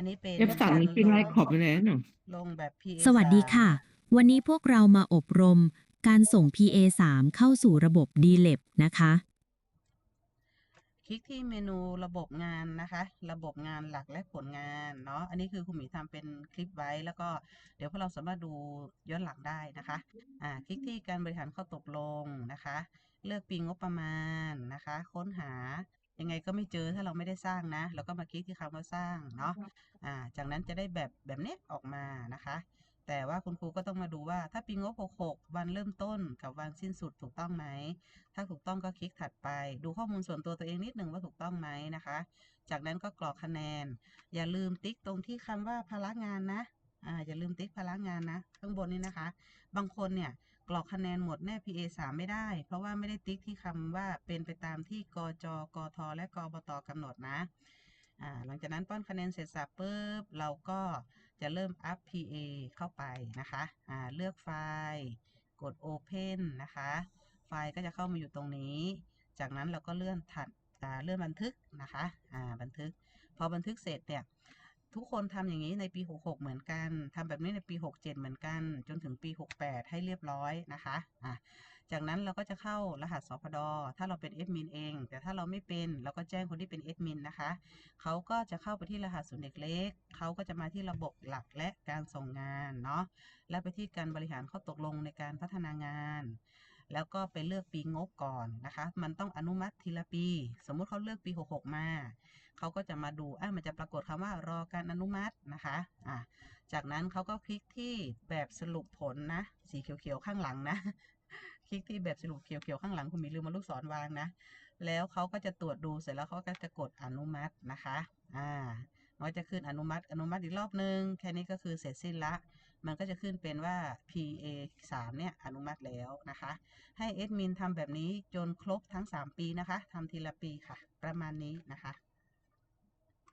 อันนี้เป็นเอฟสามนี่เป็นไรขอบไปแล้วเนาะลงแบบ PA สวัสดีค่ะ วันนี้พวกเรามาอบรม การส่ง PA3 เข้าสู่ระบบ d l e p นะคะ คลิกที่เมนูระบบงานนะคะ ระบบงานหลักและผลงานเนาะ อันนี้คือคุณหมีทำเป็นคลิปไว้ แล้วก็เดี๋ยวพวกเราสามารถดูย้อนหลังได้นะคะ อ่า คลิกที่การบริหารข้อตกลงนะคะ เลือกปีงบประมาณนะคะ ค้นหา ยังไงก็ไม่เจอถ้าเราไม่ได้สร้างนะแล้วก็มาคลิกที่คำว่าสร้างเนาะอ่าจากนั้นจะได้แบบแบบนี้ออกมานะคะ แต่ว่าคุณครูก็ต้องมาดูว่า ถ้าปีงบ66 วันเริ่มต้นกับวันสิ้นสุดถูกต้องไหม ถ้าถูกต้องก็คลิกถัดไป ดูข้อมูลส่วนตัวตัวเองนิดหนึ่งว่าถูกต้องไหมนะคะ จากนั้นก็กรอกคะแนน อย่าลืมติ๊กตรงที่คำว่าพละงานนะ อ่าอย่าลืมติ๊กพละงานนะ ข้างบนนี้นะคะ บางคนเนี่ยกรอกคะแนนหมดแน่ PA 3 ไม่ได้ เพราะว่าไม่ได้ติ๊กที่คำว่าเป็นไปตามที่กจกทและกบตกำหนดนะอ่าหลังจากนั้นป้อนคะแนนเสร็จสับปุ๊บเราก็จะเริ่มอัพ PA เข้าไปนะคะอ่าเลือกไฟล์กด Open นะคะ ไฟล์ก็จะเข้ามาอยู่ตรงนี้ จากนั้นเราก็เลื่อนถัดอ่าเลื่อนบันทึกนะคะอ่าบันทึก พอบันทึกเสร็จเนี่ย ทุกคนทำอย่างนี้ในปี 66 เหมือนกันทำแบบนี้ในปี 67 เหมือนกัน จนถึงปี 68 ให้เรียบร้อยนะคะอะจากนั้นเราก็จะเข้ารหัสสพดถ้าเราเป็นเอดมินเอง แต่ถ้าเราไม่เป็นเราก็แจ้งคนที่เป็นเอดมินนะคะเขาก็จะเข้าไปที่รหัสศูนย์เด็กเล็กเขาก็จะมาที่ระบบหลักและการส่งงานเนาะแล้วไปที่การบริหารข้อตกลงในการพัฒนางาน แล้วก็ไปเลือกปีงบก่อนนะคะ มันต้องอนุมัติทีละปี สมมุติเขาเลือกปี 66 มาเขาก็จะมาดูอะมันจะปรากฏคำว่ารอการอนุมัตินะคะอะจากนั้นเขาก็คลิกที่แบบสรุปผลนะ สีเขียวๆข้างหลังนะ คลิกที่แบบสรุปเขียวๆข้างหลังคุณมีลืมมาลูกศรวางนะ แล้วเขาก็จะตรวจดูเสร็จแล้วเขาก็จะกดอนุมัตินะคะอ่ามันก็จะขึ้นอนุมัติอนุมัติอีกรอบนึงแค่นี้ก็คือเสร็จสิ้นละ มันก็จะขึ้นเป็นว่า PA 3เนี่ยอนุมัติแล้วนะคะ ให้เอดมินทำแบบนี้จนครบทั้ง 3 ปีนะคะทำทีละปีค่ะ ประมาณนี้นะคะ